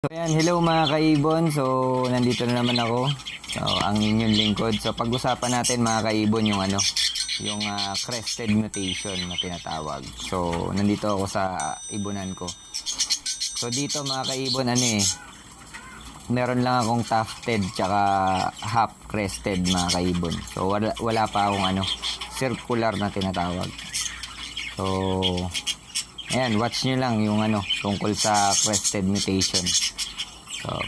So ayan, hello mga kaibon. So nandito na naman ako. So ang inyong lingkod. So pag-usapan natin mga kaibon yung ano, yung ah, crested mutation na tinatawag. So nandito ako sa ibunan ko. So dito mga kaibon ano eh, meron lang akong tufted tsaka half crested mga kaibon. So wala, wala pa akong ano, circular na tinatawag. So Ayan, watch nyo lang yung ano, tungkol sa crested mutation. So,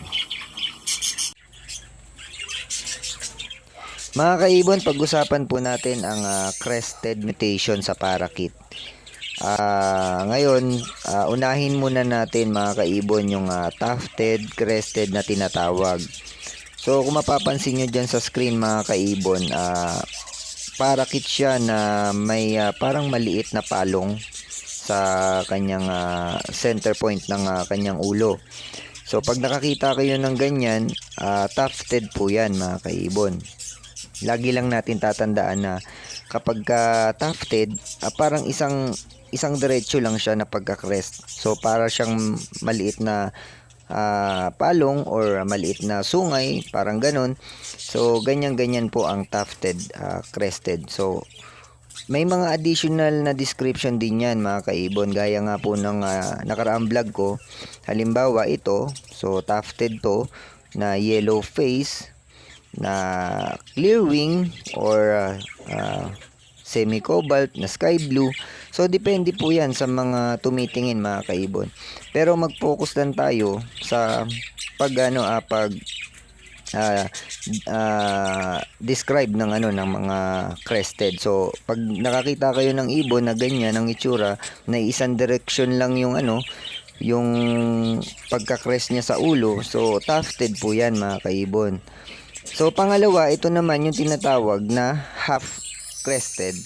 mga kaibon, pag-usapan po natin ang ah, crested mutation sa parakit. Ah, ngayon, ah, unahin muna natin mga kaibon yung ah, tufted, crested na tinatawag. So, kung mapapansin nyo dyan sa screen mga kaibon, ah, parakit siya na may ah, parang maliit na palong sa kanyang ah, center point ng ah, kanyang ulo. So pag nakakita kayo ng ganyan, ah, tufted po 'yan mga kaibon. Lagi lang natin tatandaan na kapag ka tufted, ah, parang isang isang diretso lang siya na pagka-crest. So para siyang maliit na ah, palong or maliit na sungay, parang ganun. So ganyan-ganyan po ang tufted ah, crested. So may mga additional na description din yan mga kaibon. Gaya nga po ng ah, nakaraang vlog ko. Halimbawa ito so tufted to na yellow face na clear wing or ah, ah, semi cobalt na sky blue. So depende po yan sa mga tumitingin mga kaibon. Pero mag-focus lang tayo sa pag ano ah, pag ah, ah, describe ng ano ng mga crested. So, pag nakakita kayo ng ibon na ganyan ang itsura, na isang direction lang yung ano, yung pagka-crest niya sa ulo. So, tufted po 'yan mga kaibon. So, pangalawa, ito naman yung tinatawag na half crested.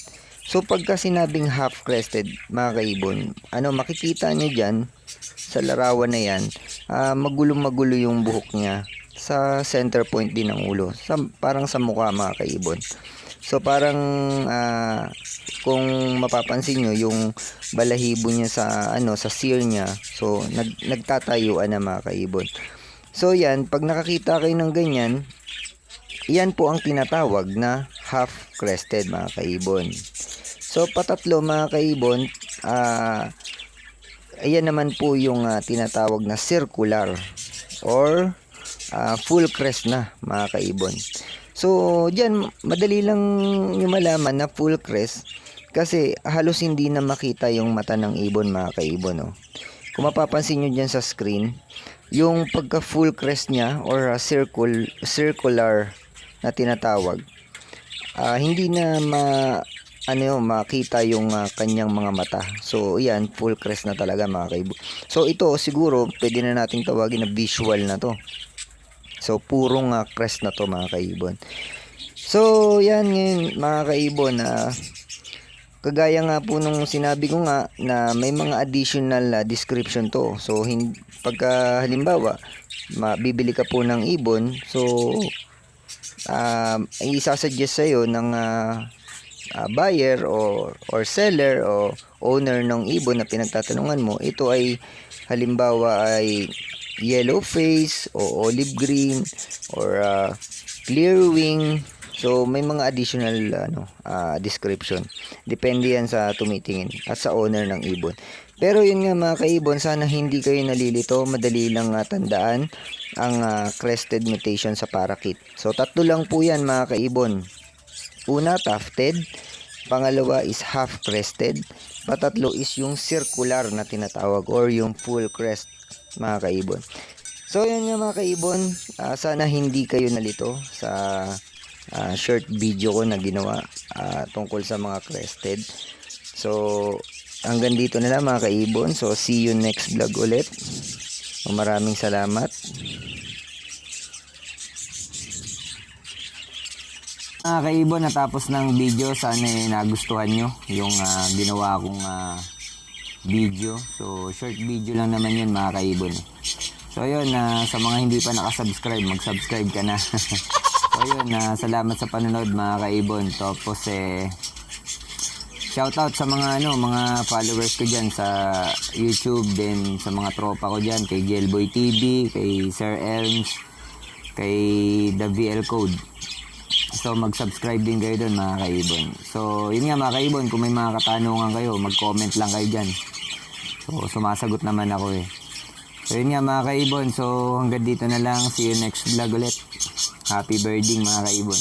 So, pagka sinabing half crested, mga kaibon, ano, makikita nyo dyan, sa larawan na yan, ah, magulo-magulo yung buhok niya sa center point din ng ulo. Sa, parang sa mukha mga kaibon. So parang ah, kung mapapansin nyo yung balahibo niya sa ano sa sear niya. So nag, nagtatayuan na mga kaibon. So yan, pag nakakita kayo ng ganyan, yan po ang tinatawag na half crested mga kaibon. So patatlo mga kaibon, ah ayan naman po yung ah, tinatawag na circular or ah, full crest na mga kaibon. So, diyan madali lang yung malaman na full crest kasi halos hindi na makita yung mata ng ibon mga kaibon. No? Kung mapapansin nyo dyan sa screen, yung pagka full crest niya or ah, circle, circular na tinatawag, ah, hindi na ma ano yun, makita yung ah, kanyang mga mata. So, yan, full crest na talaga mga kaibon. So, ito siguro, pwede na nating tawagin na visual na to. So, purong uh, crest na to mga kaibon. So, yan ngayon mga kaibon na kagaya nga po nung sinabi ko nga na may mga additional na description to. So, hin- pagka halimbawa, mabibili ka po ng ibon, so, um, isasuggest sa'yo ng ah, ah, buyer or, or seller o owner ng ibon na pinagtatanungan mo, ito ay halimbawa ay yellow face o olive green or uh, clear wing. So may mga additional ano ah, description. Depende yan sa tumitingin at sa owner ng ibon. Pero yun nga mga kaibon sana hindi kayo nalilito. Madali lang ah, tandaan ang ah, crested mutation sa parakeet. So tatlo lang po yan mga kaibon. Una tufted. Pangalawa is half crested patatlo is yung circular na tinatawag or yung full crest mga kaibon. So yan nga mga kaibon, ah, sana hindi kayo nalito sa ah, short video ko na ginawa ah, tungkol sa mga crested. So hanggang dito na lang mga kaibon. So see you next vlog ulit. Maraming salamat. Mga kaibon, natapos ng video. Sana eh, nagustuhan nyo yung ah, ginawa kong ah, video. So, short video lang naman yun mga kaibon. So, yun, na sa mga hindi pa nakasubscribe, mag-subscribe ka na. so, yun, na salamat sa panonood mga kaibon. Tapos, eh, shoutout sa mga ano, mga followers ko diyan sa YouTube din sa mga tropa ko diyan kay Gelboy TV, kay Sir Elms, kay The VL Code. So mag-subscribe din kayo doon mga kaibon. So yun nga mga kaibon, kung may mga katanungan kayo, mag-comment lang kayo diyan. So sumasagot naman ako eh. So yun nga mga kaibon, so hanggang dito na lang. See you next vlog ulit. Happy birding mga kaibon.